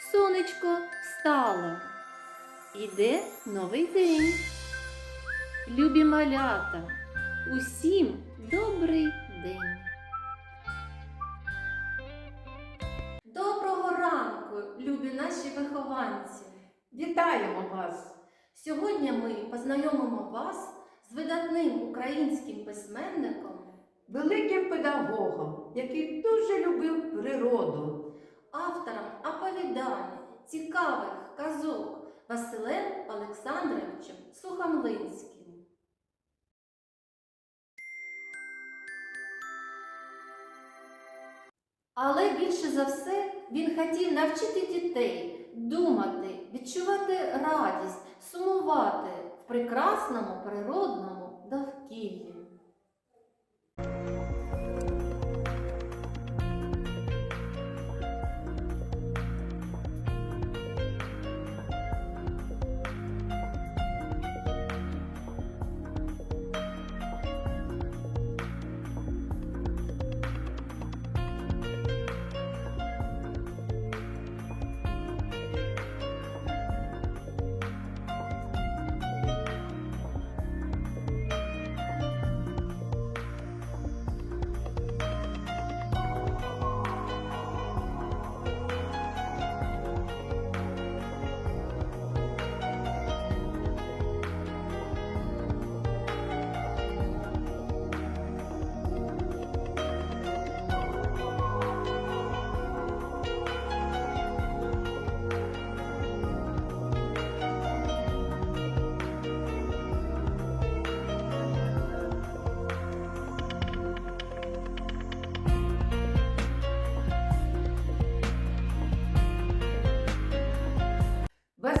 сонечко встало. Іде новий день. Любі малята, усім добрий день. Доброго ранку, любі наші вихованці! Вітаємо вас! Сьогодні ми познайомимо вас з видатним українським письменником, Великим педагогом, який дуже любив природу. Автором оповідань, цікавих казок Василем Олександровичем Сухомлинським. Але більше за все він хотів навчити дітей думати, відчувати радість, сумувати в прекрасному природному довкіллі.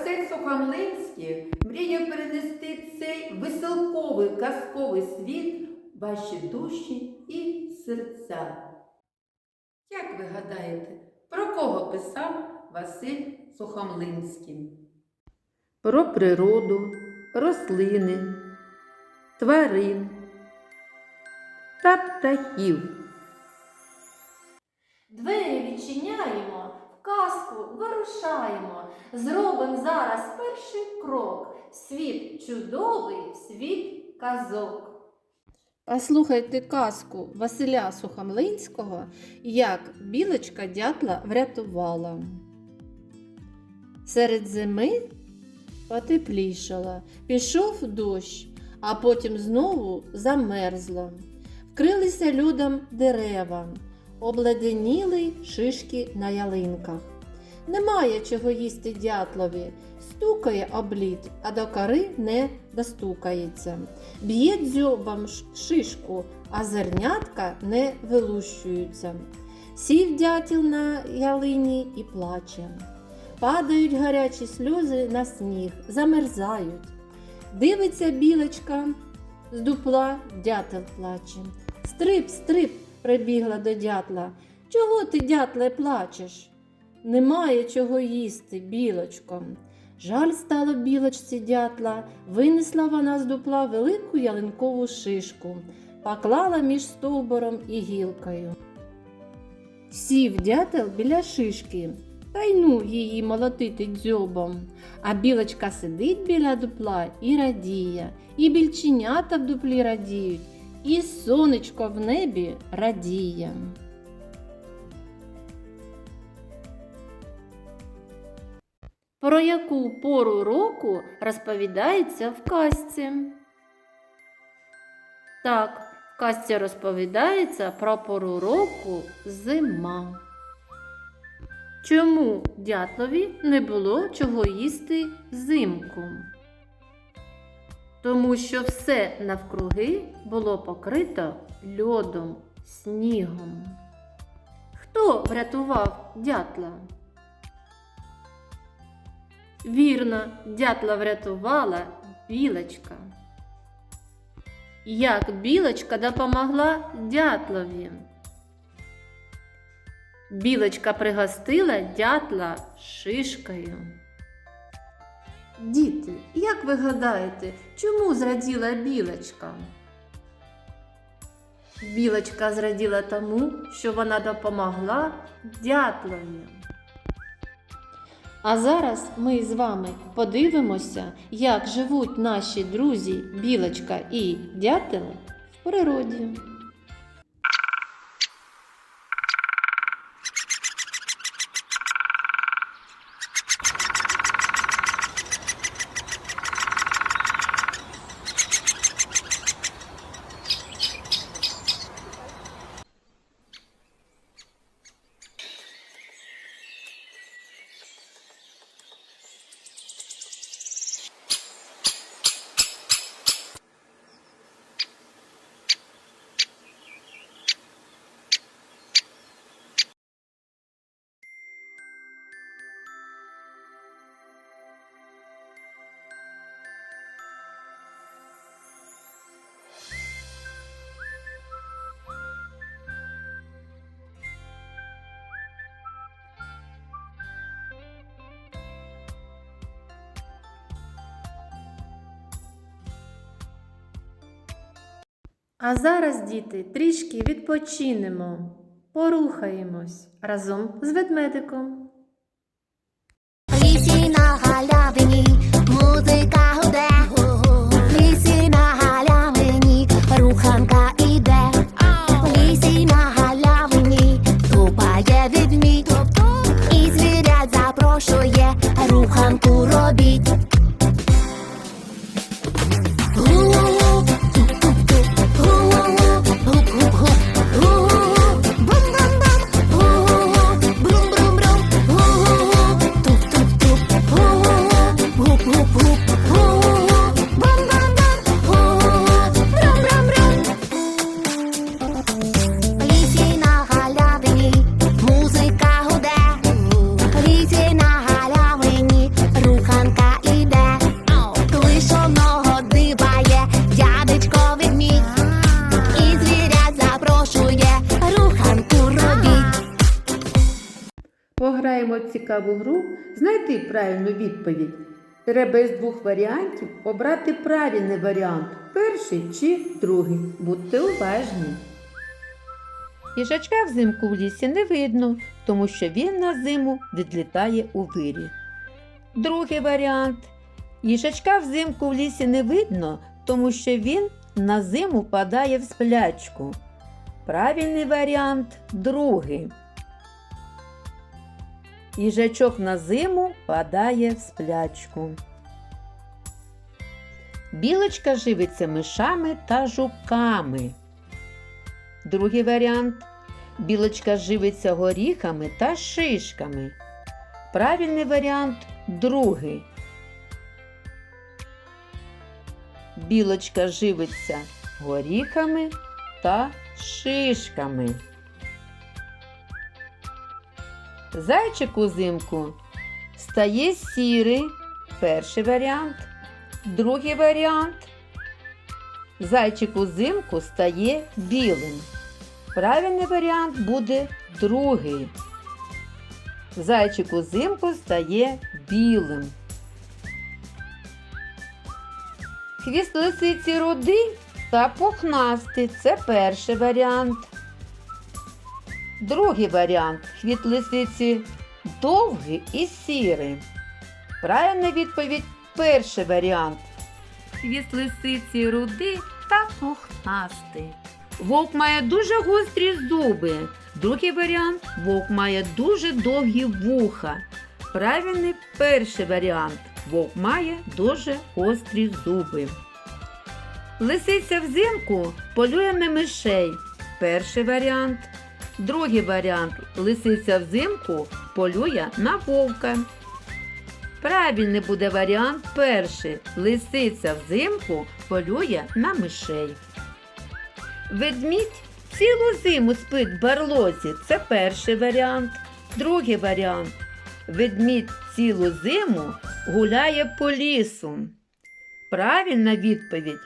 Василь Сухомлинський мріяв перенести цей веселковий казковий світ в ваші душі і серця. Як ви гадаєте, про кого писав Василь Сухомлинський? Про природу, рослини, тварин та птахів. Двері відчиняємо, казку вирушаємо. Зробимо зараз перший крок. Світ чудовий, світ казок. Послухайте казку Василя Сухомлинського, як білочка дятла врятувала. Серед зими потеплішало, пішов дощ, а потім знову замерзло. Вкрилися льодом дерева, обледеніли шишки на ялинках. Немає чого їсти дятлові, стукає облід, а до кори не достукається. Б'є дзьобом шишку, а зернятка не вилущуються. Сів дятел на ялині і плаче. Падають гарячі сльози на сніг, замерзають. Дивиться білочка з дупла, дятел плаче. Стрип, стрип, прибігла до дятла. Чого ти, дятле, плачеш? Немає чого їсти, білочко. Жаль стало білочці дятла, винесла вона з дупла велику ялинкову шишку, поклала між стовбуром і гілкою. Сів дятел біля шишки, та й ну її молотити дзьобом. А білочка сидить біля дупла і радіє, і більченята в дуплі радіють, і сонечко в небі радіє. Про яку пору року розповідається в казці? Так, в казці розповідається про пору року зима. Чому дятлові не було чого їсти взимку? Тому що все навкруги було покрито льодом, снігом. Хто врятував дятла? Вірно, дятла врятувала білочка. Як білочка допомогла дятлові? Білочка пригостила дятла шишкою. Діти, як ви гадаєте, чому зраділа білочка? Білочка зраділа тому, що вона допомогла дятлові. А зараз ми з вами подивимося, як живуть наші друзі білочка і дятел в природі. А зараз, діти, трішки відпочинемо, порухаємось разом з ведмедиком. Лісі на галявині музика цікаву гру, знайти правильну відповідь. Треба із двох варіантів обрати правильний варіант перший чи другий. Будьте уважні. Їжачка взимку в лісі не видно, тому що він на зиму відлітає у вирі. Другий варіант. Їжачка взимку в лісі не видно, тому що він на зиму падає в сплячку. Правильний варіант другий. Їжачок на зиму падає в сплячку. Білочка живиться мишами та жуками. Другий варіант. Білочка живиться горіхами та шишками. Правильний варіант другий. Білочка живиться горіхами та шишками. Зайчик узимку стає сірий. Перший варіант. Другий варіант. Зайчик узимку стає білим. Правильний варіант буде другий. Зайчик узимку стає білим. Хвіст лисиці рудий та пухнастий. Це перший варіант. Другий варіант. Хвіст лисиці довгий і сірий. Правильна відповідь перший варіант. Хвіст лисиці рудий та пухнастий. Вовк має дуже гострі зуби. Другий варіант вовк має дуже довгі вуха. Правильний перший варіант. Вовк має дуже гострі зуби. Лисиця взимку полює на мишей. Перший варіант. Другий варіант. Лисиця взимку полює на вовка. Правильний буде варіант перший. Лисиця взимку полює на мишей. Ведмідь цілу зиму спить в барлозі. Це перший варіант. Другий варіант. Ведмідь цілу зиму гуляє по лісу. Правильна відповідь.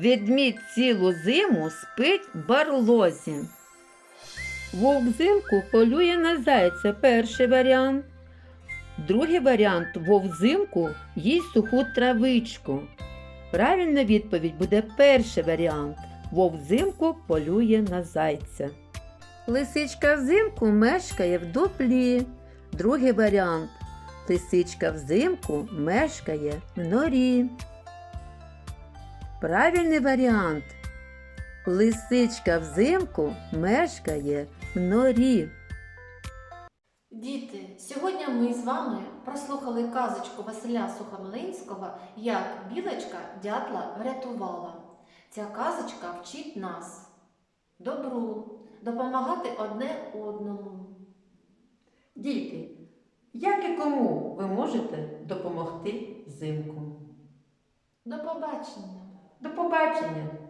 Ведмідь цілу зиму спить в барлозі. Вовк взимку полює на зайця. Перший варіант. Другий варіант вовк взимку їсть суху травичку. Правильна відповідь буде перший варіант. Вовк взимку полює на зайця. Лисичка взимку мешкає в дуплі. Другий варіант. Лисичка взимку мешкає в норі. Правильний варіант. Лисичка взимку мешкає в норі. Діти, сьогодні ми з вами прослухали казочку Василя Сухомлинського Як білочка дятла врятувала. Ця казочка вчить нас добру, допомагати одне одному. Діти, як і кому ви можете допомогти взимку? До побачення! До побачення!